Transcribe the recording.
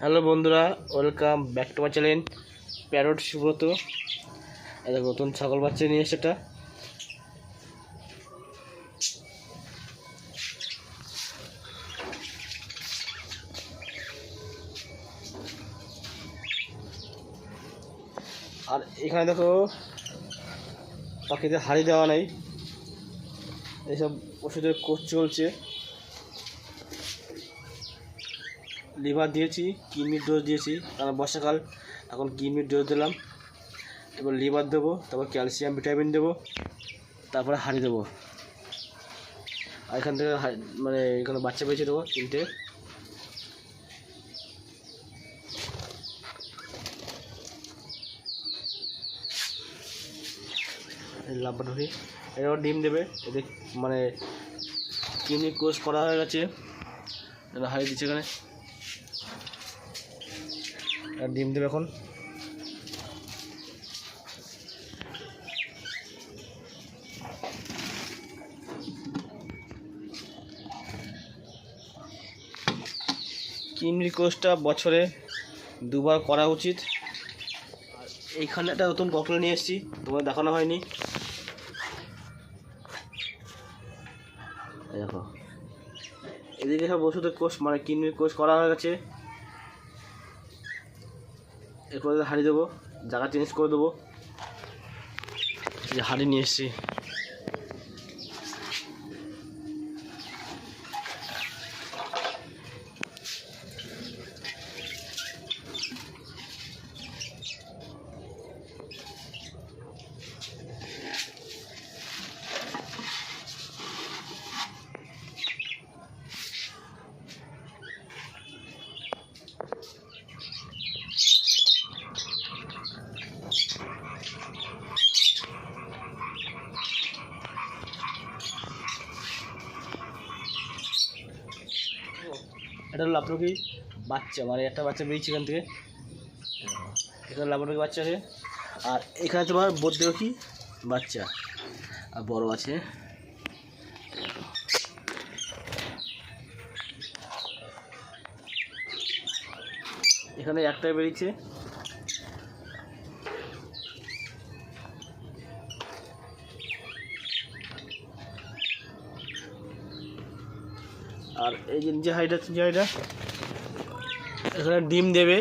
Hello বন্ধুরা, welcome back to my channel, parrot Subrata. এটা নতুন ছাগল বাচ্চা নিয়ে সেটা আর এখানে দেখো, পাখিদের হাড়ি দেওয়া নেই। এইসব ওষুধের কোচ চলছে। লিভার দিয়েছি, কিডনির ডোজ দিয়েছি। কারণ বর্ষাকাল, এখন কিডনির ডোজ দিলাম। এবার লিভার দেবো, তারপর ক্যালসিয়াম ভিটামিন দেবো, তারপরে হাঁড়ি দেবো। আর এখান থেকে মানে এখানে বাচ্চা পেয়েছে দেবো, তিনটে। লাম্বা ধরি এবার ডিম দেবে। এদের মানে কিডনি কোর্স করা হয়ে গেছে। হারিয়ে দিচ্ছে এখানে। আর ডিম দেবে এখন। কিডনি কোর্সটা বছরে দুবার করা উচিত। এইখানে একটা নতুন বকলা নিয়ে এসেছি তোমার দেখানো হয়নি। দেখো। এদিকে সব ওষুধের কোর্স মানে কিডনির কোর্স করা হয়ে গেছে। এরপরে হারিয়ে দেবো, জায়গা চেঞ্জ করে দেবো। যে হাড়ি নিয়ে এসেছি। এটা হলো আপনার কি বাচ্চা মানে একটা বাচ্চা বেরিয়েছে এখান থেকে। এখানে লাবণী বাচ্চা আছে। আর এখানে তোমার বদ্ধ কি বাচ্চা। আর বড় আছে। এখানে একটাই বেরিয়েছে। আর এই যে নিচে হাইটা হাইটা এখানে ডিম দেবে।